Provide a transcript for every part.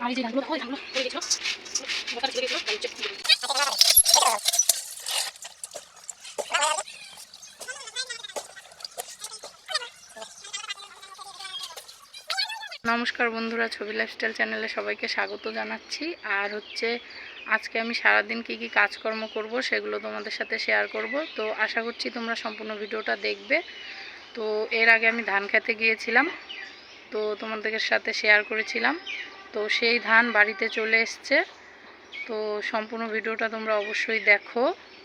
আর এই যে ধানগুলো ওই ধানগুলো পড়ে গেছিল বসাটা ছিঁড়ে গেছিল তাই হচ্ছে নমস্কার বন্ধুরা, ছবি লাইফস্টাইল চ্যানেলে সবাইকে স্বাগত জানাচ্ছি। আর হচ্ছে, আজকে আমি সারাদিন কি কি কাজকর্ম করব সেগুলো তোমাদের সাথে শেয়ার করব। তো আশা করছি তোমরা সম্পূর্ণ ভিডিওটা দেখবে। তো এর আগে আমি ধান খেতে গিয়েছিলাম, তো তোমাদের সাথে শেয়ার করেছিলাম। তো সেই ধান বাড়িতে চলে এসছে। তো সম্পূর্ণ ভিডিওটা তোমরা অবশ্যই দেখো,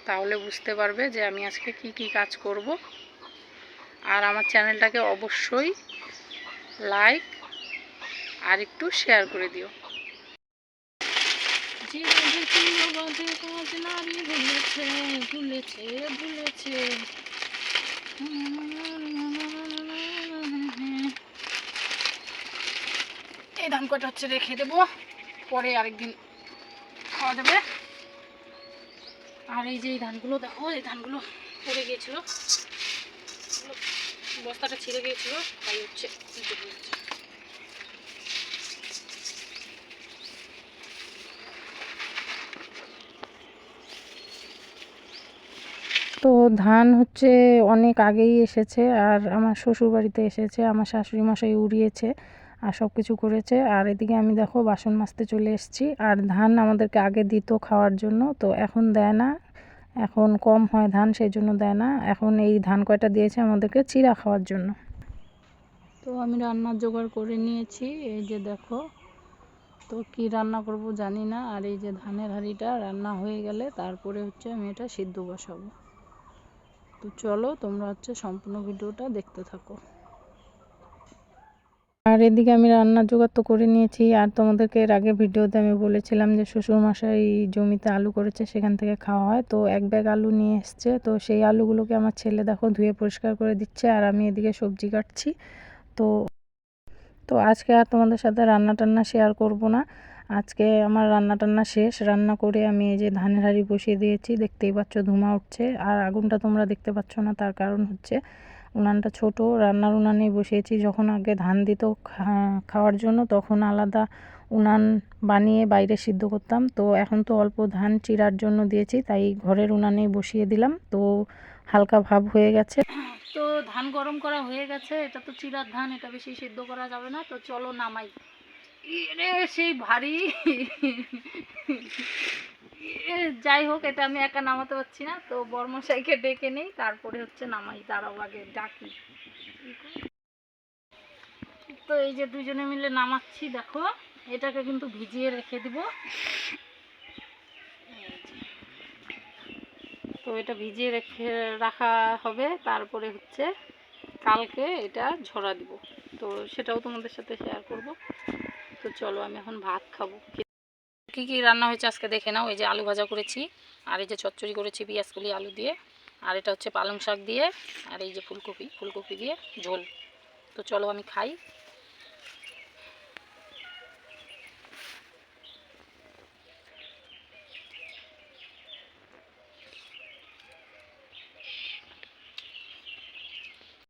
তাহলে বুঝতে পারবে যে আমি আজকে কি কি কাজ করব। আর আমার চ্যানেলটাকে অবশ্যই লাইক আর একটু শেয়ার করে দিও। ভুলেছে ভুলেছে ভুলেছে। এই ধান কটা হচ্ছে রেখে দেবো। পরে আরেকদিন খাওয়া যাবে। আর এই যে এই ধানগুলো, দেখো, এই ধানগুলো পড়ে গিয়েছিল। বস্তাটা ছিঁড়ে গিয়েছিল, তাই হচ্ছে তো ধান হচ্ছে অনেক আগেই এসেছে আর আমার শ্বশুর বাড়িতে এসেছে, আমার শাশুড়ি মশাই উড়িয়েছে আর সব কিছু করেছে। আর এদিকে আমি দেখো বাসন মাজতে চলে এসেছি আর ধান আমাদেরকে আগে দিত খাওয়ার জন্য, তো এখন দেয় না। এখন কম হয় ধান সেই জন্য দেয় না। এখন এই ধান কয়টা দিয়েছে আমাদেরকে? চিরা খাওয়ার জন্য। তো আমি রান্নার জোগাড় করে নিয়েছি, এই যে দেখো। তো কি রান্না করব জানি না, আর এই যে ধানের হাঁড়িটা রান্না হয়ে গেলে তারপরে হচ্ছে আমি এটা সিদ্ধ বসাবো। তো চলো তোমরা হচ্ছে সম্পূর্ণ ভিডিওটা দেখতে থাকো। আর এদিকে আমি রান্নার জোগাড় তো করে নিয়েছি। আর তোমাদেরকে এর আগে ভিডিওতে আমি বলেছিলাম যে শ্বশুরমশাই জমিতে আলু করেছে, সেখান থেকে খাওয়া হয়। তো এক ব্যাগ আলু নিয়ে এসছে। তো সেই আলুগুলোকে আমার ছেলে দেখো ধুয়ে পরিষ্কার করে দিচ্ছে। আর আমি এদিকে সবজি কাটছি। তো তো আজকে আর তোমাদের সাথে রান্না টান্না শেয়ার করব না। আজকে আমার রান্না টান্না শেষ। রান্না করে আমি এই যে ধানের হাঁড়ি বসিয়ে দিয়েছি, দেখতেই পাচ্ছ ধুমা উঠছে। আর আগুনটা তোমরা দেখতে পাচ্ছ না, তার কারণ হচ্ছে উনানটা ছোট। রান্নার উনানেই বসিয়েছি। যখন আগে ধান দিত খাওয়ার জন্য তখন আলাদা উনান বানিয়ে বাইরে সিদ্ধ করতাম। তো এখন তো অল্প ধান চিরার জন্য দিয়েছি, তাই ঘরের উনানেই বসিয়ে দিলাম। তো হালকা ভাব হয়ে গেছে। তো ধান গরম করা হয়ে গেছে। এটা তো চিরার ধান, এটা বেশি সিদ্ধ করা যাবে না। তো চলো নামাই। রে সেই ভারী। যাই হোক, এটা আমি একা নামাতে পারছি না, তো বর্মশাইকে ডেকে নেই, তারপরে হচ্ছে নামাই, দাঁড়াও আগে, ডাকি। তো এই যে দুজনে মিলে নামাচ্ছি, দেখো, এটাকে কিন্তু ভিজিয়ে রেখে দিব। তো এটা ভিজিয়ে রেখে রাখা হবে, তারপরে হচ্ছে কালকে এটা ঝরা দিব। তো সেটাও তোমাদের সাথে শেয়ার করব। তো চলো আমি এখন ভাত খাব। কী কী রান্না হয়েছে আজকে দেখে নাও, এই যে আলু ভাজা করেছি, আর এই যে চচ্চড়ি করেছি পিঁয়াজকলি, আলু দিয়ে, আর এটা হচ্ছে পালং শাক দিয়ে, আর এই যে ফুলকপি ফুলকপি দিয়ে ঝোল। তো চলো আমি খাই।